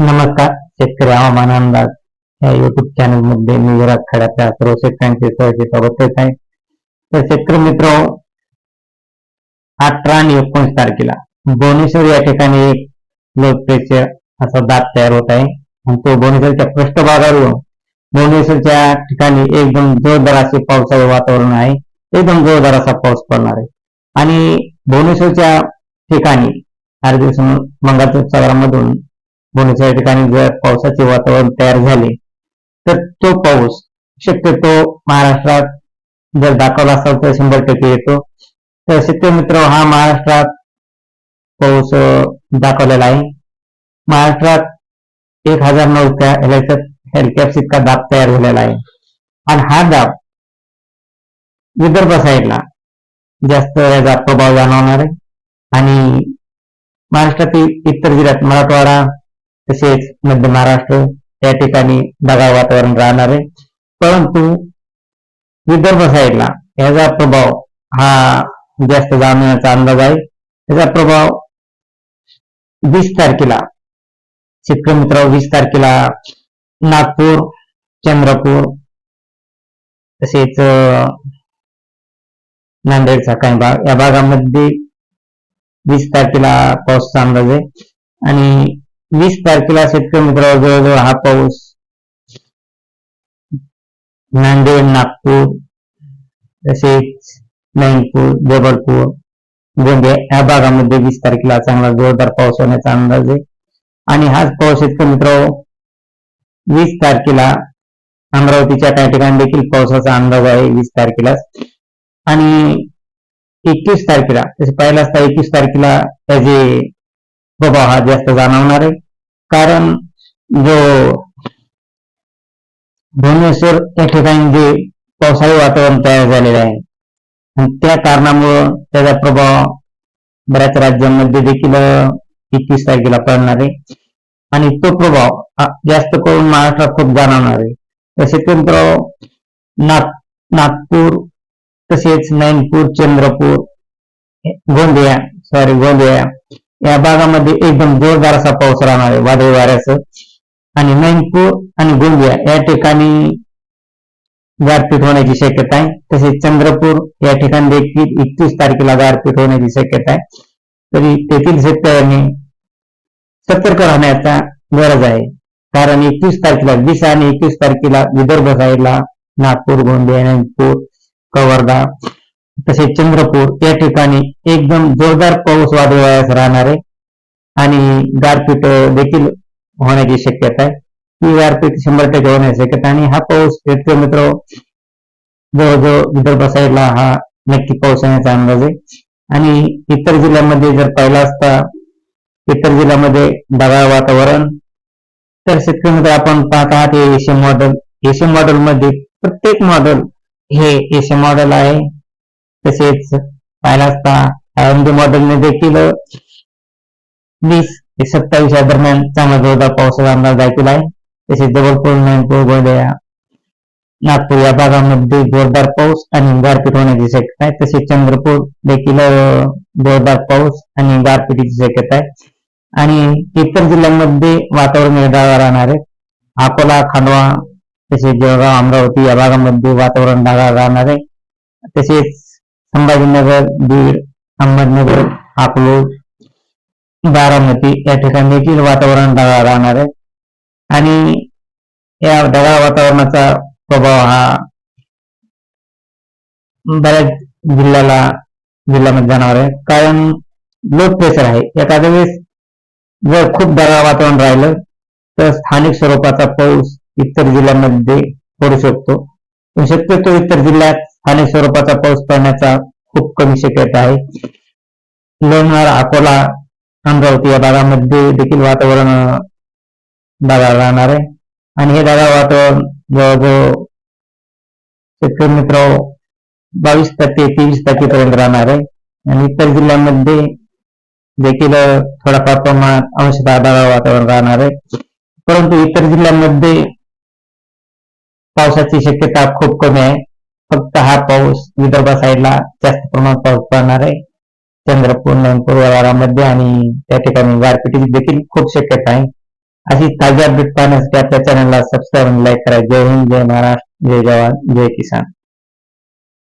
नमस्कार. शेतकरी हवामान अंदाज. या युट्यूब चॅनलमध्ये मी विराट खड्याच्या सर्व शेतकऱ्यांचे सहजी स्वागत आहे. तर शेतकरी मित्र अठरा आणि एकोणीस तारखेला भुवनेश्वर या ठिकाणी एक लो प्रेशर असा दाब तयार होत आहे. आणि तो भुवनेश्वरच्या पृष्ठभागावरून भुवनेश्वरच्या ठिकाणी एकदम जोरदार असे पावसाचे वातावरण आहे. एकदम जोरदार असा पाऊस पडणार आहे. आणि भुवनेश्वरच्या ठिकाणी आठ दिवस मंगळच्या सागरामधून भुवनेश्वर या ठिकाणी जर पावसाचे वातावरण तयार झाले तर तो पाऊस शक्यतो महाराष्ट्रात जर दाखवला असाल तर शंभर टक्के येतो. तर शेतकरी मित्र हा महाराष्ट्रात पाऊस दाखवलेला आहे. महाराष्ट्रात एक हजार नऊ त्या हेलिकॅप्स इतका दाब तयार झालेला आहे. आणि हा दाब विदर्भ साईडला जास्त याचा प्रभाव जाणवणार आहे. आणि महाराष्ट्रातील इतर जिल्ह्यात मराठवाडा तसेच मध्य महाराष्ट्र या ठिकाणी ढगाळ वातावरण राहणार आहे. परंतु विदर्भ साईडला याचा प्रभाव हा जास्त जाणवण्याचा अंदाज आहे. त्याचा प्रभाव वीस तारखेला शेतकरी मित्र वीस तारखेला नागपूर चंद्रपूर तसेच नांदेडचा काही भाग या भागामध्ये वीस तारखेला पाऊसचा अंदाज आहे. आणि वीस तारखेला शेतकरी मित्रांनो जवळजवळ हा पाऊस. नांदेड नागपूर तसेच नाईनपूर जबलपूर गोंदिया या भागामध्ये वीस तारखेला चांगला जोरदार पाऊस होण्याचा अंदाज आहे. आणि हाच पाऊस शेतकरी मित्र वीस तारखेला अमरावतीच्या काही ठिकाणी देखील पावसाचा अंदाज आहे वीस तारखेला आणि एकवीस तारखेला तसे पाहिलं असता एकवीस तारखेला त्याचे प्रभाव हा जास्त जाणवणार. आहे कारण जो भुवनेश्वर या ठिकाणी जे पावसाळी वातावरण तयार झालेलं आहे आणि त्या कारणामुळं त्याचा प्रभाव बऱ्याच राज्यांमध्ये देखील एकवीस तारखेला पडणार. आहे आणि तो प्रभाव हा जास्त करून महाराष्ट्रात खूप जाणवणार. आहे तसेच नाग नागपूर तसेच नैनपूर चंद्रपूर गोंदिया सॉरी गोंदिया या भागामध्ये एकदम जोरदार असा पाऊस राहणार आहे वादळी वाऱ्याचं. आणि नैनपूर आणि गोंदिया या ठिकाणी गारपीट होण्याची शक्यता आहे. तसेच चंद्रपूर या ठिकाणी देखील एकतीस तारखेला गारपीट होण्याची शक्यता आहे. तरी तेथील शेतकऱ्यांनी सतर्क राहण्याचा गरज आहे. कारण एकवीस तारखेला वीस आणि एकवीस तारखेला विदर्भ साईडला नागपूर गोंदिया नागपूर कवर्धा तसेच चंद्रपूर या ठिकाणी एकदम जोरदार पाऊस वादळास राहणार आहे. आणि गारपीट देखील होण्याची शक्यता आहे. ही गारपीट शंभर टक्के होण्याची शक्यता आणि हा पाऊस शेतकरी मित्र जवळजवळ विदर्भ साईडला हा नक्की पाऊस येण्याचा अंदाज आहे. आणि इतर जिल्ह्यामध्ये जर पाहिला असता इतर जिल्ह्यामध्ये ढगाळ वातावरण. तर शेतकरी मित्र आपण पाहत आहात हे एशियन मॉडेल. एशियन मॉडेलमध्ये प्रत्येक मॉडेल हे एशियन मॉडेल आहे. तसेच पाहिला असता आळंदी मॉडेलने देखील वीस ते सत्तावीस या दरम्यान चांगला जोरदार पावसाचा अंदाज दाखवला आहे. तसेच जबलपूर नागपूर गोंदिया नागपूर या भागामध्ये जोरदार पाऊस आणि गारपीट होण्याची शक्यता आहे. तसेच चंद्रपूर देखील जोरदार पाऊस आणि गारपिटीची शक्यता आहे. आणि इतर जिल्ह्यांमध्ये वातावरण ढगाळ राहणार आहे. अकोला खांडवा तसेच जळगाव अमरावती या भागामध्ये वातावरण ढगाळ राहणार आहे. तसेच संभाजीनगर बीड अहमदनगर अकलूज बारामती या ठिकाणी देखील वातावरण ढगाळ राहणार आहे. आणि या ढगाळ वातावरणाचा प्रभाव हा बऱ्याच जिल्ह्याला जिल्ह्यामध्ये जाणार आहे. कारण लो प्रेशर आहे. एखाद्या वेळेस जर खूप ढगाळ वातावरण राहिलं तर स्थानिक स्वरूपाचा पाऊस इतर जिल्ह्यांमध्ये पडू शकतो. पण शक्यतो इतर जिल्ह्यात स्थानिक स्वरूपाचा पाऊस पडण्याचा खूप कमी शक्यता आहे. लोणार अकोला अमरावती या भागामध्ये देखील वातावरण ढगाळ राहणार आहे. आणि हे ढगाळ वातावरण जवळजवळ शेतकरी मित्र बावीस टक्के तेवीस टक्के पर्यंत राहणार आहे. आणि इतर जिल्ह्यांमध्ये देखील थोडाफार प्रमाणात अंशतः ढगाळ वातावरण राहणार आहे. परंतु इतर जिल्ह्यांमध्ये पावसाची शक्यता खूप कमी आहे. फक्त हा पाऊस विदर्भ साईडला जास्त प्रमाणात पाऊस पडणार आहे. चंद्रपूर नागपूर आणि त्या ठिकाणी गारपिटीची देखील खूप शक्यता आहे. अशी ताजी अपडेट पाहण्यासाठी आपल्या चॅनलला सबस्क्राईब लाईक करा. जय हिंद जय महाराष्ट्र जय जवान जय किसान.